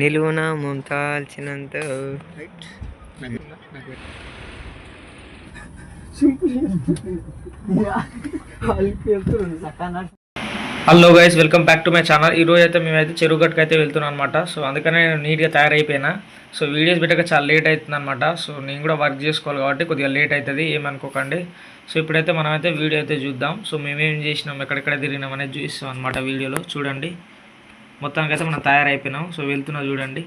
నిలువున ముంతాల్చినంత hello guys welcome back to my channel ఈ రోజు అయితే మేమైతే చెరువు గట్టుకు అయితే వెళ్తున్నాం అనమాట సో అందుకనే నేను నీట్గా తయారైపోయినా. సో వీడియోస్ పెట్టక చాలా లేట్ అవుతుంది అనమాట సో నేను కూడా వర్క్ చేసుకోవాలి కాబట్టి కొద్దిగా లేట్ అవుతుంది ఏమనుకోకండి. సో ఇప్పుడైతే మనమైతే వీడియో అయితే చూద్దాం. సో మేమేం చేసినాం ఎక్కడెక్కడ తిరిగినాం అనేది చూపిస్తాం అనమాట వీడియోలో చూడండి. మొత్తానికైతే మనం తయారైపోయినాం. సో వెళ్తున్నా చూడండి.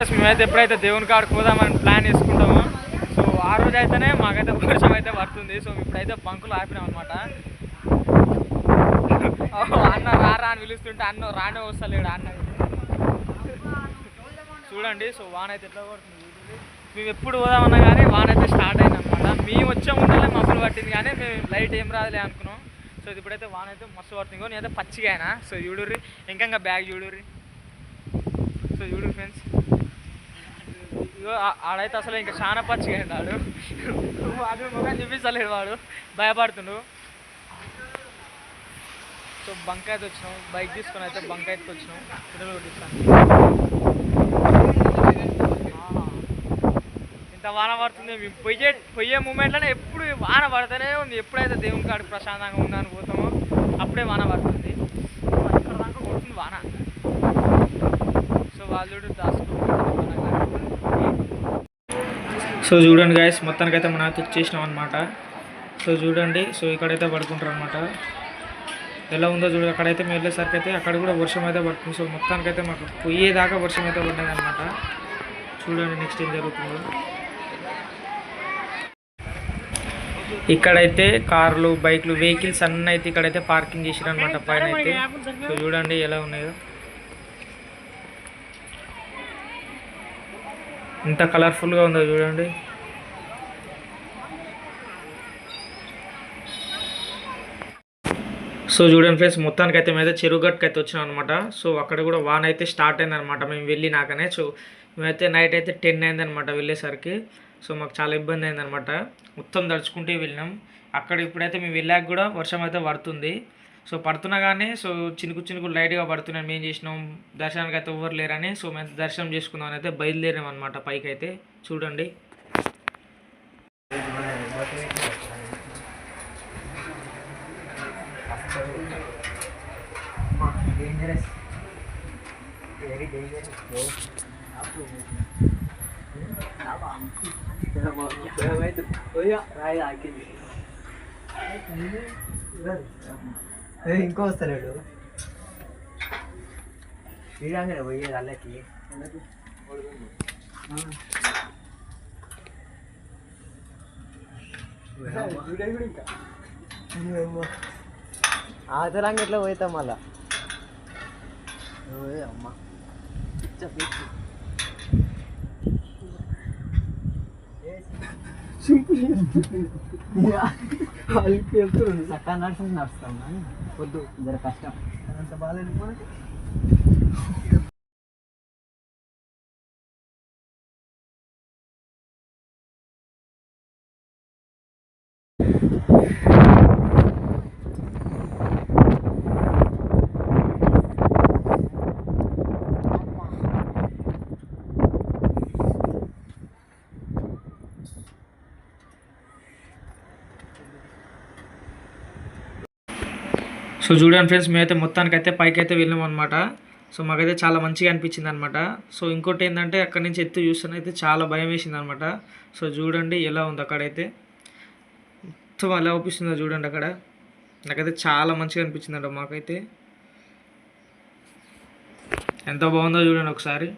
మేమైతే ఎప్పుడైతే దేవుని కాడికి పోదామని ప్లాన్ చేసుకుంటామో సో ఆ రోజు అయితేనే మాకైతే వర్షం అయితే పడుతుంది. సో ఇప్పుడైతే బంకులు ఆపినాం అనమాట అన్న రారా అని పిలుస్తుంటే అన్న రానే వస్తలేడు అన్న. చూడండి సో వాన అయితే ఎట్లా పడుతుంది మేము ఎప్పుడు పోదామన్నా కానీ వాన అయితే స్టార్ట్ అయింది అనమాట మేము వచ్చే ముందరే మబ్బులు పట్టింది కానీ మేము లైట్ ఏం రాదులే అనుకున్నాం. సో ఇది ఇప్పుడైతే వాన్ అయితే మస్తు పడుతుంది. నేను నేనైతే పచ్చిగా అయినా. సో చూడుర్రి. ఇంకా ఇంకా బ్యాగ్ చూడుర్రి. సో చూడు ఫ్రెండ్స్. ఇగో ఆడైతే అసలు ఇంకా చాలా పచ్చిగా అయింది వాడు ముఖం చూపిస్తలేడు వాడు. భయపడుతుండు. సో బంక్ అయితే వచ్చినాం. బైక్ తీసుకొని అయితే బంక్ అయితే వచ్చినాం. పిల్లలు కొట్టిస్తాను. వాన పడుతుంది మేము పొయ్యే పొయ్యే మూమెంట్లోనే ఎప్పుడు వాన పడుతూనే ఉంది. ఎప్పుడైతే దేవుని కాడికి ప్రశాంతంగా ఉందని పోతామో అప్పుడే వాన పడుతుంది. ఇక్కడ దాకా కొడుతుంది వాన. సో వాళ్ళు చూడు సో చూడండి గాయస్ మొత్తానికి అయితే మనం అయితే వచ్చేసినాం అనమాట సో చూడండి సో ఇక్కడైతే పడుకుంటారు అనమాట ఎలా ఉందో చూడ అక్కడైతే మేము వెళ్ళేసరికి అయితే అక్కడ కూడా వర్షం అయితే పడుతుంది. సో మొత్తానికి అయితే మాకు పోయేదాకా వర్షం అయితే పడ్డది అనమాట చూడండి నెక్స్ట్ ఏం జరుగుతుందో. ఇక్కడైతే కార్లు బైక్లు వెహికల్స్ అన్నీ అయితే ఇక్కడైతే పార్కింగ్ చేసిరు అనమాట పైన అయితే. సో చూడండి ఎలా ఉన్నాయో. ఎంత కలర్ఫుల్గా ఉందో చూడండి. సో చూడండి ఫ్రెండ్స్ మొత్తానికి అయితే మేమైతే చెరువు గట్టుకు అయితే వచ్చినాం అనమాట సో అక్కడ కూడా వాన అయితే స్టార్ట్ అయింది అనమాట మేము వెళ్ళినాకనే సో మేమైతే నైట్ అయితే టెన్ అయింది అనమాట వెళ్ళేసరికి. సో మాకు చాలా ఇబ్బంది అయింది అనమాట మొత్తం దడుచుకుంటే వెళ్ళినాం. అక్కడ ఇప్పుడైతే మేము వెళ్ళాక కూడా వర్షం అయితే పడుతుంది. సో పడుతున్నా కానీ సో చినుకు చినుకు లైట్గా పడుతున్నాను మేము చేసినాం? దర్శనానికి అయితే ఎవరు లేరని సో మేము దర్శనం చేసుకుందామని అయితే బయలుదేరాం అనమాట పైకి అయితే చూడండి ఇంకో వస్తలేడు. శ్రీరంగనే పోయేది అల్లకి ఆతరంగ ఎట్లా పోతాం మళ్ళా. ఓయ్ అమ్మ చక్కగా నడుచుకుంటూ నడుస్తాం వద్దు జర కష్టం అంత బాగాలేదు మనకి సో చూడండి ఫ్రెండ్స్ మేమైతే మొత్తానికి అయితే పైకి అయితే వెళ్ళాం అనమాట సో మాకైతే చాలా మంచిగా అనిపించింది అనమాట సో ఇంకోటి ఏంటంటే అక్కడి నుంచి ఎత్తు చూస్తున్న అయితే చాలా భయం వేసింది అనమాట సో చూడండి ఎలా ఉంది అక్కడైతే. మొత్తం ఎలా అవుపిస్తుందో చూడండి అక్కడ. నాకైతే చాలా మంచిగా అనిపించింది అంట మాకైతే. ఎంత బాగుందో చూడండి ఒకసారి.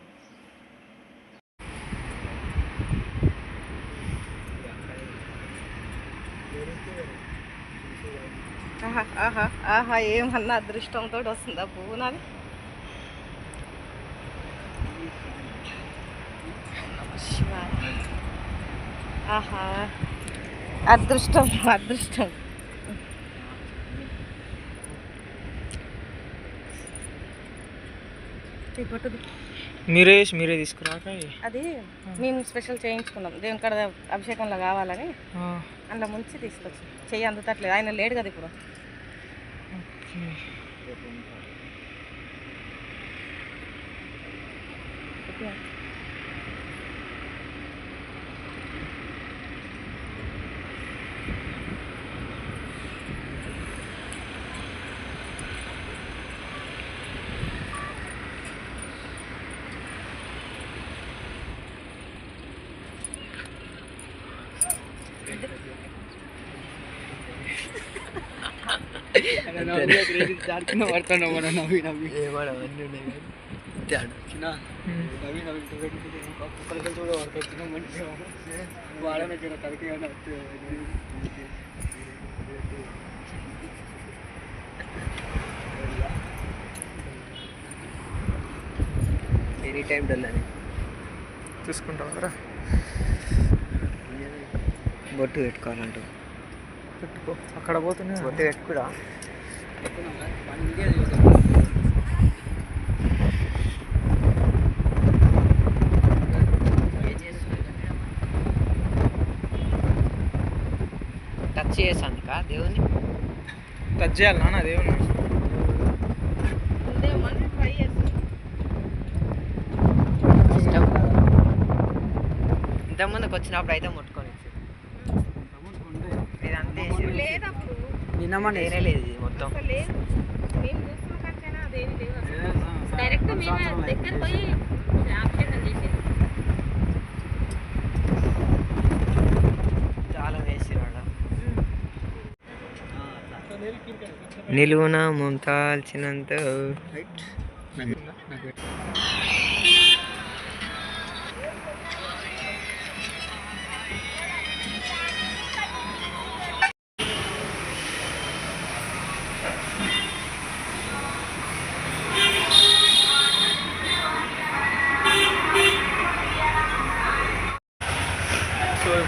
ఆహా ఆహా ఆహా ఏమన్నా అదృష్టంతో వస్తుందా పువ్వు నాది. ఆహా అదృష్టం అదృష్టం. మీరే మీరే తీసుకురాక అది మేము స్పెషల్ చేయించుకున్నాం. దేవుని కాడ అభిషేకంలో కావాలని. అందులో ముంచి తీసుకొచ్చి. చెయ్యి అందుతట్లేదు. ఆయన లేడు కదా ఇప్పుడు. Yeah. Thank you. Any time dull అని. చూసుకుంటాం బొట్టు పెట్టుకోవాలంట పెట్టుకో. అక్కడ పోతున్నా బొట్టు పెట్టుకురా. టచ్ చేసాను కా దేవుని టచ్ చేయాలి నాన్న దేవుని ఇంతకుముందుకు వచ్చినప్పుడు అయితే ముట్టుకొని ఇది అంతే లేదు అప్పుడు నిన్న మన ఏరే లేదు మొత్తం డైరెక్ట్ మేమే దగ్గర పోయి అభిషేకం చేసేది చాలా నిలువున ముంతాల్చినంత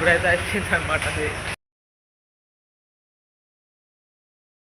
ఇప్పుడైతే అయిపోయింది అనమాట అది.